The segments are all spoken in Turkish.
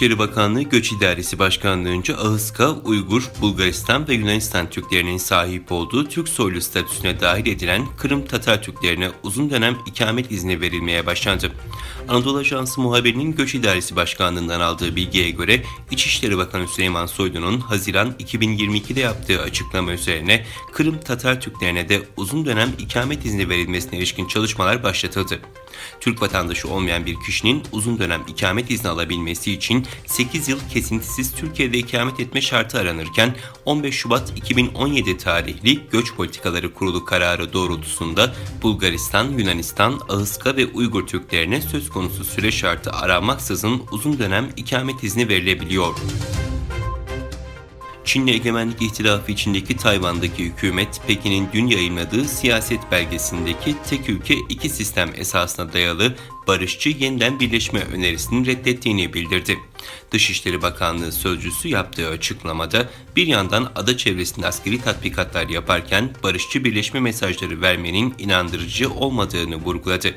İçişleri Bakanlığı Göç İdaresi Başkanlığı'nca Ahıska, Uygur, Bulgaristan ve Yunanistan Türklerinin sahip olduğu Türk soylu statüsüne dahil edilen Kırım Tatar Türklerine uzun dönem ikamet izni verilmeye başlandı. Anadolu Ajansı muhabirinin Göç İdaresi Başkanlığı'ndan aldığı bilgiye göre İçişleri Bakanı Süleyman Soylu'nun Haziran 2022'de yaptığı açıklama üzerine Kırım Tatar Türklerine de uzun dönem ikamet izni verilmesine ilişkin çalışmalar başlatıldı. Türk vatandaşı olmayan bir kişinin uzun dönem ikamet izni alabilmesi için 8 yıl kesintisiz Türkiye'de ikamet etme şartı aranırken 15 Şubat 2017 tarihli Göç Politikaları Kurulu kararı doğrultusunda Bulgaristan, Yunanistan, Ahıska ve Uygur Türklerine söz konusu süre şartı aranmaksızın uzun dönem ikamet izni verilebiliyor. Çin'le egemenlik ihtilafı içindeki Tayvan'daki hükümet, Pekin'in dün yayınladığı siyaset belgesindeki tek ülke iki sistem esasına dayalı barışçı yeniden birleşme önerisini reddettiğini bildirdi. Dışişleri Bakanlığı sözcüsü yaptığı açıklamada bir yandan ada çevresinde askeri tatbikatlar yaparken barışçı birleşme mesajları vermenin inandırıcı olmadığını vurguladı.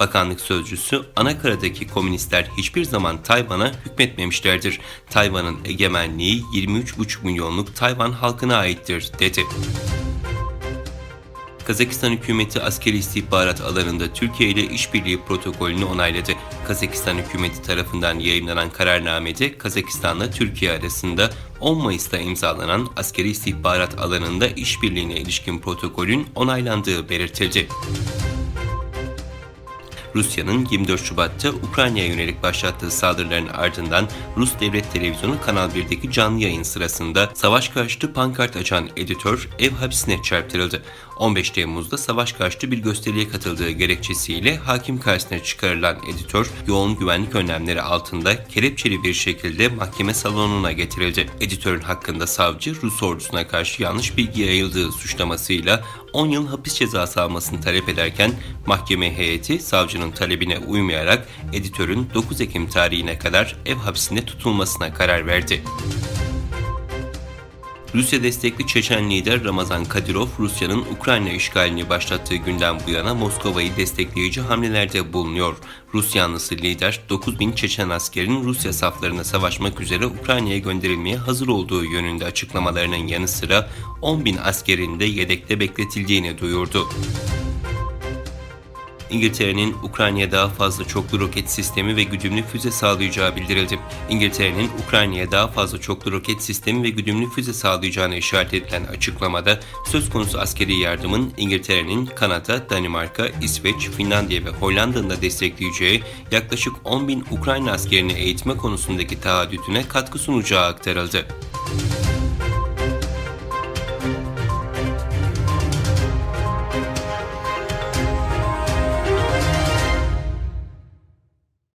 Bakanlık sözcüsü Anakara'daki komünistler hiçbir zaman Tayvan'a hükmetmemişlerdir. Tayvan'ın egemenliği 23,5 milyonluk Tayvan halkına aittir dedi. Kazakistan hükümeti askeri istihbarat alanında Türkiye ile işbirliği protokolünü onayladı. Kazakistan hükümeti tarafından yayınlanan kararnamede Kazakistan'la Türkiye arasında 10 Mayıs'ta imzalanan askeri istihbarat alanında işbirliğine ilişkin protokolün onaylandığı belirtildi. Rusya'nın 24 Şubat'ta Ukrayna'ya yönelik başlattığı saldırıların ardından Rus Devlet Televizyonu Kanal 1'deki canlı yayın sırasında savaş karşıtı pankart açan editör ev hapsine çarptırıldı. 15 Temmuz'da savaş karşıtı bir gösteriye katıldığı gerekçesiyle hakim karşısına çıkarılan editör yoğun güvenlik önlemleri altında kelepçeli bir şekilde mahkeme salonuna getirildi. Editörün hakkında savcı Rus ordusuna karşı yanlış bilgi yayıldığı suçlamasıyla 10 yıl hapis cezası almasını talep ederken mahkeme heyeti savcının talebine uymayarak editörün 9 Ekim tarihine kadar ev hapsinde tutulmasına karar verdi. Rusya destekli Çeçen lider Ramazan Kadyrov, Rusya'nın Ukrayna işgalini başlattığı günden bu yana Moskova'yı destekleyici hamlelerde bulunuyor. Rus yanlısı lider, 9000 Çeçen askerin Rusya saflarına savaşmak üzere Ukrayna'ya gönderilmeye hazır olduğu yönünde açıklamalarının yanı sıra 10.000 askerin de yedekte bekletildiğini duyurdu. İngiltere'nin Ukrayna'ya daha fazla çoklu roket sistemi ve güdümlü füze sağlayacağı bildirildi. İngiltere'nin Ukrayna'ya daha fazla çoklu roket sistemi ve güdümlü füze sağlayacağına işaret edilen açıklamada söz konusu askeri yardımın İngiltere'nin Kanada, Danimarka, İsveç, Finlandiya ve Hollanda'nın da destekleyeceği yaklaşık 10 bin Ukrayna askerini eğitme konusundaki taahhütüne katkı sunacağı aktarıldı.